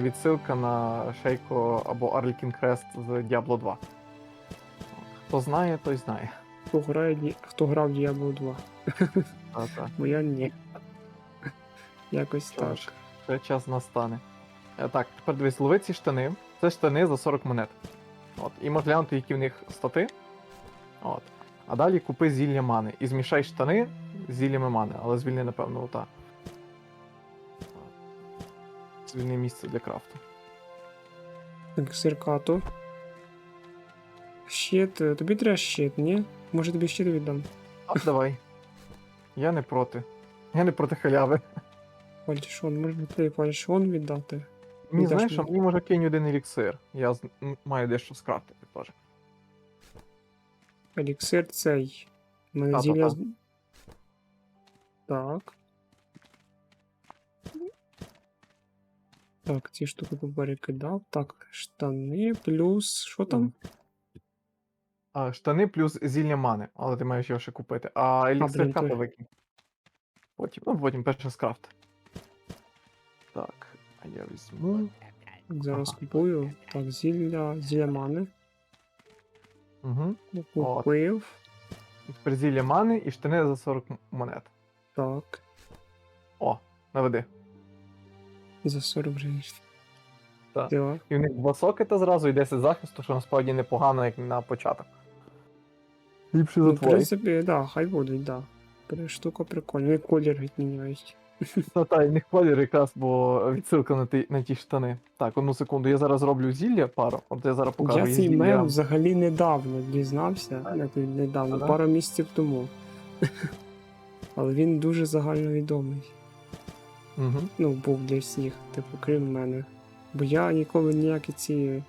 відсилка на шейко або Арлікін Крест з Diablo 2. Хто знає, той знає. Хто грає, хто грав Diablo 2? Та-та. Бо я ні. Якось Що так. ж, Ще час настане. Е, Так, тепер дивись, лови ці штани. Це штани за 40 монет. От. І можеш глянути, які в них стати. От. А далі купи зілля мани. І змішай штани з зіллями мани, але звільни, напевно, ота. Звільни місце для крафту. Так, Сиркато. Щит. е, Тобі треба щит, ні? Може тобі щит віддам? А, давай. Я не проти. Я не проти халяви. Фальшон, можна тобі фальшон віддати? Мені знаєш, що мені? мені може кинь один еліксир. Я з- м, маю дещо скрафтити теж. Еліксир цей. У мене Та-та-та. зілля. з- Так. Так, ці штуки поперекидав. Так, штани плюс. Що там? А, штани плюс зілля мани, але ти маєш його ще купити. А еліксир викинь. Потім, ну потім перше скрафт. Так, а я візьму. Зараз Ага. купую. Так, зілля, зілля мани. Угу. Купив. Тепер зілля мани і штани за 40 монет. Так. О, наведи. За 40 гривень. Так. Так. І в них два сокета зразу і 10 захисту, що насправді непогано, як на початок. Ліпше за Ну, в твої. принципі, да, хай будуть, да. Штука прикольна. І колір відміняють. Та та, і них колір якраз, бо відсилка на ті, на ті штани. Так, одну секунду, я зараз роблю зілля пару. От я зараз покажу Я їй цей зілля. мем взагалі недавно дізнався. Не й недавно, Ага. пару місяців тому. Але він дуже загальновідомий. Угу. Ну, був для всіх, типу, крім мене. Бо я ніколи ніякі ці.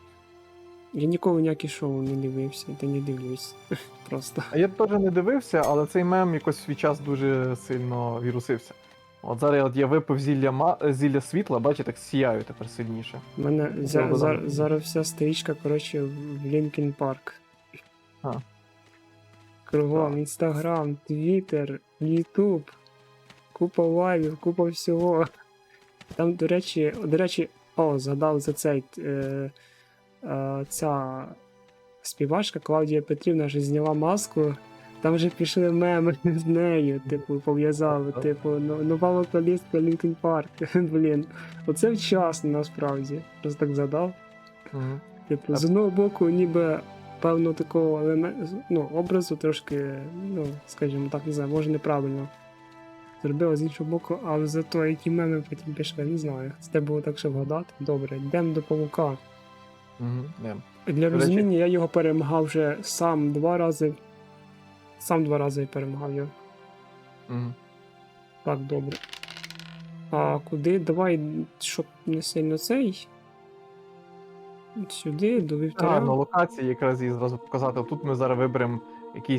Я ніколи ніякі шоу не дивився, та не дивлюсь. Просто. А я теж не дивився, але цей мем якось в свій час дуже сильно вірусився. От зараз от я випив зілля, ма... зілля світла, бачите, так сіяю тепер сильніше. У мене за, за, зараз вся стрічка, коротше, в Лінкін Парк. А. Кругом Інстаграм, Твіттер, Ютуб, купа лайвів, купа всього. Там, до речі, до речі, о, згадав за цей. Е, е, ця співачка Клавдія Петрівна вже зняла маску. Там вже пішли меми з нею, типу, пов'язали, типу, «Ну- нова вокалістка Лінкін Парк. Блін, оце вчасно насправді. Просто так згадав. Угу. Типу, з одного боку, ніби певно такого елементу, ну, образу трошки, ну, скажімо так, не знаю, може неправильно зробила з іншого боку, але зато які меми потім пішли, не знаю. Це треба було так ще вгадати. Добре, йдемо до павука. Угу. Не. Для розуміння я його перемагав вже сам два рази. Сам два рази я перемагав його. Угу. Так, добре. А куди? Давай, щоб не сильно цей. Сюди, до вівтаря. Гарно, локації якраз її зразу показати. Тут ми зараз виберемо якийсь